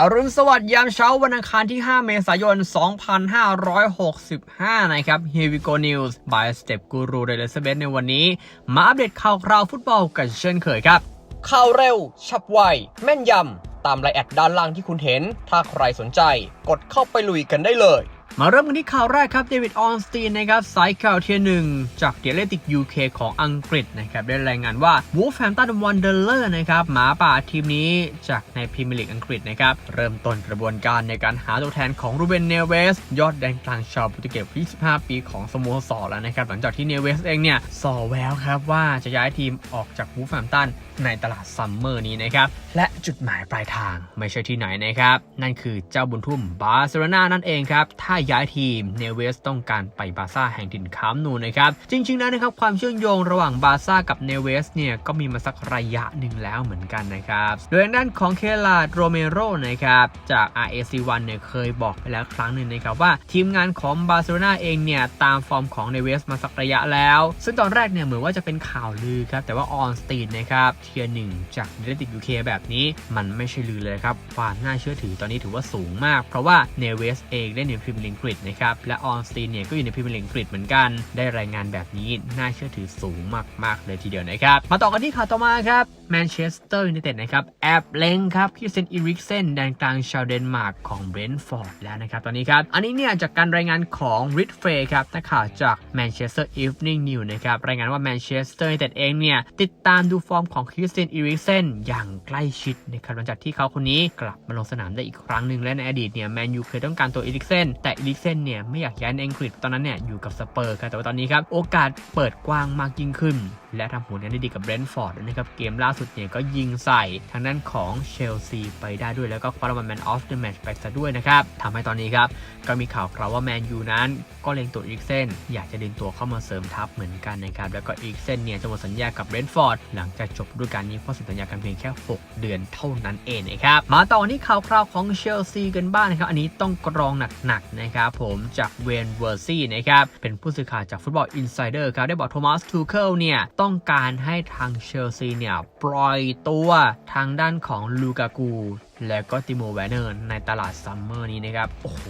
อรุณสวัสดิ์ยามเช้าวันอังคารที่ 5 เมษายน 2565 นะครับ Here we go news by Step Guru เดลเซเบธในวันนี้ มาอัปเดตข่าวคราวฟุตบอลกันเช่นเคยครับ ข่าวเร็ว ฉับไว แม่นยำ ตามไลน์แอดด้านล่างที่คุณเห็น ถ้าใครสนใจ กดเข้าไปลุยกันได้เลย มาเริ่มกันที่ข่าวแรกครับเดวิดออนสตีนนะครับสายข่าวเทียหนึ่งจากเดลติก UK ของอังกฤษนะครับได้รายงานว่า Wolverhampton Wanderers นะครับหมาป่าทีมนี้จากในพรีเมียร์ลีกอังกฤษนะครับเริ่มต้นกระบวนการในการหาตัวแทนของรูเบนเนเวส ยอดแดนกลางชาวโปรตุเกส25 ปีของสโมสรแล้วนะครับหลังจากที่เนเวสเองเนี่ยส่อแววครับว่าจะย้ายทีมออกจากวูฟแฮมตันในตลาดซัมเมอร์นี้นะครับและจุดหมายปลายทางไม่ใช่ที่ไหนนะครับนั่นคือเจ้าบุญทุ่มบาร์เซโลนานั่นเองครับถ้าย้ายทีม เนเวสต้องการไปบาร์ซ่าแห่งถิ่นค้ามนูนะครับ จริงๆแล้วนะครับความเชื่อมโยงระหว่างบาร์ซ่ากับเนเวสเนี่ยก็มีมาสักระยะหนึ่งแล้วเหมือนกันนะครับ โดยทางด้านของเคลาดโรเมโรนะครับจาก RAC1 เนี่ยเคยบอกไปแล้วครั้งหนึ่งนะครับว่าทีมงานของบาร์เซโลนาเองเนี่ยตามฟอร์มของเนเวสมาสักระยะแล้ว ซึ่งตอนแรกเนี่ยเหมือนว่าจะเป็นข่าวลือครับแต่ว่าออนสตีนนะครับเทียร์หนึ่งจากเดลติกยูเคแบบนี้มันไม่ใช่ลือเลยครับความน่าเชื่อถือตอนนี้ถือว่าสูงมาก เพราะว่าเนเวสเองได้ในพรีเมียร์ลีกอังกฤษนะครับ และออนสตีนเนี่ยก็อยู่ในพรีเมียร์ลีกอังกฤษเหมือนกัน ได้รายงานแบบนี้น่าเชื่อถือสูงมากๆเลยทีเดียวนะครับ มาต่อกันที่ข่าวต่อมาครับแมนเชสเตอร์ยูไนเต็ดนะครับแอบเล็งครับคิเซนอีริกเซนแดนกลางชาวเดนมาร์กของเบรนท์ฟอร์ดแล้วนะครับตอนนี้ครับ อันนี้เนี่ยจากการรายงานของริดเฟย์ครับนักข่าวจากแมนเชสเตอร์อีฟนิ่งนิวนะครับรายงานว่าแมนเชสเตอร์ยูไนเต็ดเองเนี่ยติดตามดูฟอร์มของคริสเตียนอีริกเซนอย่างใกล้ชิดนะครับหลังจากที่เขาคนนี้กลับมาลงสนามได้อีกครั้งหนึ่งและในอดีตเนี่ยแมนยูเคยต้องการตัวอีริกเซนแต่อีริกเซนเนี่ยไม่อยากย้ายในอังกฤษตอนนั้นเนี่ยอยู่กับสเปอร์ครับแต่ว่าตอนนี้ครับโอกาสเปิดกว้างมากยิ่งขึ้น และทำผลงานได้ดีกับเบรนท์ฟอร์ดนะครับเกมล่าสุดเนี่ยก็ยิงใส่ทางด้านของเชลซีไปได้ด้วยแล้วก็คว้ารางวัลแมนออฟเดอะแมตช์ไปซะด้วยนะครับทำให้ตอนนี้ครับก็มีข่าวคราวว่าแมนยูนั้น ก็เล็งตัวอีกเซนอยากจะดึงตัวเข้ามาเสริมทัพเหมือนกันนะครับแล้วก็อีกเซนเนี่ยจะหมดสัญญากับเบรนท์ฟอร์ดหลังจากจบฤดูกาลนี้เพราะสัญญากันเพียงแค่ 6 เดือนเท่านั้นเองนะครับมาต่อที่ข่าวคราวของเชลซีกันบ้างนะครับอันนี้ต้องกรองหนักๆนะครับผมจากเวนเวอร์ซี่นะครับเป็นผู้สื่อข่าวจากฟุตบอลอินไซเดอร์ครับได้บอกโทมัสทูเคิลเนี่ยต้องการให้ทางเชลซีเนี่ย ปล่อยตัวทางด้านของลูกากู แล้วก็ติโมแวนเนอร์ในตลาดซัมเมอร์นี้นะครับ โอ้โห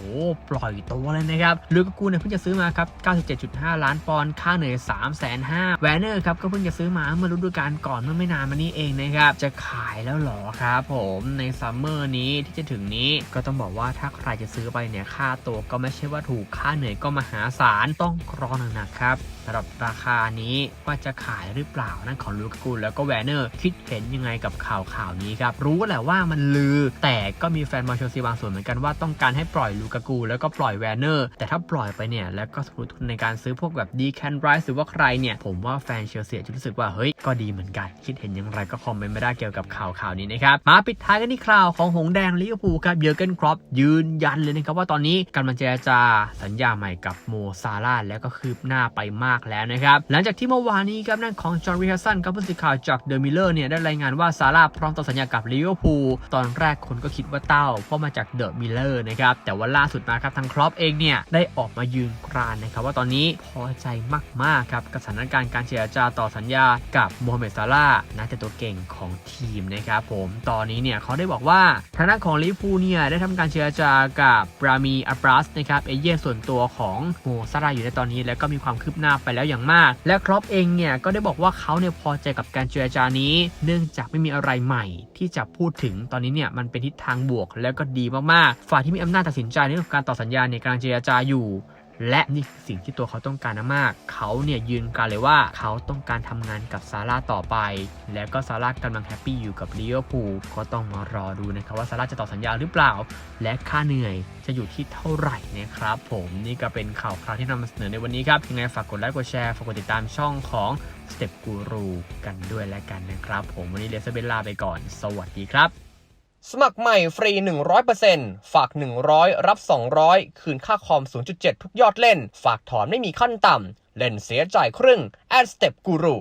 ปล่อยตัวเลยนะครับลูกากูเนี่ยเพิ่งจะซื้อมาครับ 97.5 ล้านปอนด์ค่าเหนื่อย 3 5 0 0 0 0แวนเนอร์ครับก็เพิ่งจะซื้อมาเมื่อฤดูกาลก่อนเมื่อไม่นานมานี้เองนะครับ จะขายแล้วหรอครับผมในซัมเมอร์นี้ที่จะถึงนี้ก็ต้องบอกว่าถ้าใครจะซื้อไปเนี่ยค่าตัวก็ไม่ใช่ว่าถูกค่าเหนื่อยก็มหาศาลต้องกรองหนักๆครับสำหรับราคานี้ว่าจะขายหรือเปล่านั่นของลูกากูแล้วก็แวนเนอร์คิดเห็นยังไงกับข่าวข่าวนี้ครับรู้แหละว่ามันลือแต่ก็มีแฟนบอลเชลซีบางส่วนเหมือนกันว่าต้องการให้ปล่อยลูกากู แล้วก็ปล่อยแวนเนอร์ แต่ถ้าปล่อยไปเนี่ยแล้วก็สมมติทุนในการซื้อพวกแบบดีแคนไรส์หรือว่าใครเนี่ย ผมว่าแฟนเชลซีจะรู้สึกว่าเฮ้ยก็ดีเหมือนกัน คิดเห็นอย่างไรก็คอมเมนต์ไม่ได้เกี่ยวกับข่าวข่าวนี้นะครับมาปิดท้ายกันที่ข่าวของหงแดงลิเวอร์พูลครับเยอร์เกนครอปยืนยันเลยนะครับว่าตอนนี้กำลังเจรจาสัญญาใหม่กับโมซาร่าแล้วก็คืบหน้าไปมากแล้วนะครับหลังจากที่เมื่อวานนี้ครับนั่นของจอห์นริฮัสสันกับผู้สื่อข่าวจากเดอะมิลเลอร์เนี่ยได้รายงานว่าซาร่าพร้อมต่อสัญญากับลิเวอร์พูลตอนแรกคนก็คิดว่าเต้า เพราะมาจากเดอะมิลเลอร์นะครับ แต่ว่าล่าสุดมาครับทางครอปเองเนี่ยได้ออกมายืนกรานนะครับว่าตอนนี้พอใจมากๆครับกับสถานการณ์การเจรจาต่อสัญญากับโมฮัมเหม็ดซาร่าหนักเตะตัวเก่งของทีมนะครับผมตอนนี้เนี่ยเขาได้บอกว่าทางด้านของลิเวอร์พูเนี่ยได้ทำการเจรจากับบรามีอับรัสนะครับเอเย่นส่วนตัวของโมซาร่าอยู่ในตอนนี้แล้วก็มีความคืบหน้าไปแล้วอย่างมาก และครอปเองเนี่ยก็ได้บอกว่าเขาเนี่ยพอใจกับการเจรจานี้ เนื่องจากไม่มีอะไรใหม่ที่จะพูดถึงตอนนี้เนี่ยมันเป็นทิศทางบวก แล้วก็ดีมากๆฝ่ายที่มีอำนาจตัดสินใจในเรื่องของการต่อสัญญาในการเจรจาอยู่และนี่คือสิ่งที่ตัวเขาต้องการมาก เขาเนี่ยยืนการเลยว่าเขาต้องการทำงานกับซาร่าต่อไป แล้วก็ซาร่ากำลังแฮปปี้อยู่กับลิเวอร์พูลก็ต้องมารอดูนะครับว่าซาร่าจะต่อสัญญาหรือเปล่า และค่าเหนื่อยจะอยู่ที่เท่าไหร่นะครับผมนี่ก็เป็นข่าวคราวที่นำมาเสนอในวันนี้ครับ ยังไงฝากกดไลค์กดแชร์ฝากกดติดตามช่องของ Step Guru กันด้วยแล้วกันนะครับ ผมวันนี้เลสเบลลาไปก่อน สวัสดีครับ สมัครใหม่ฟรี 100%ฝาก 100 รับ 200 คืนค่าคอม 0.7 ทุกยอดเล่น ฝากถอนไม่มีขั้นต่ำ เล่นเสียจ่ายครึ่ง แอดสเต็ปกูรู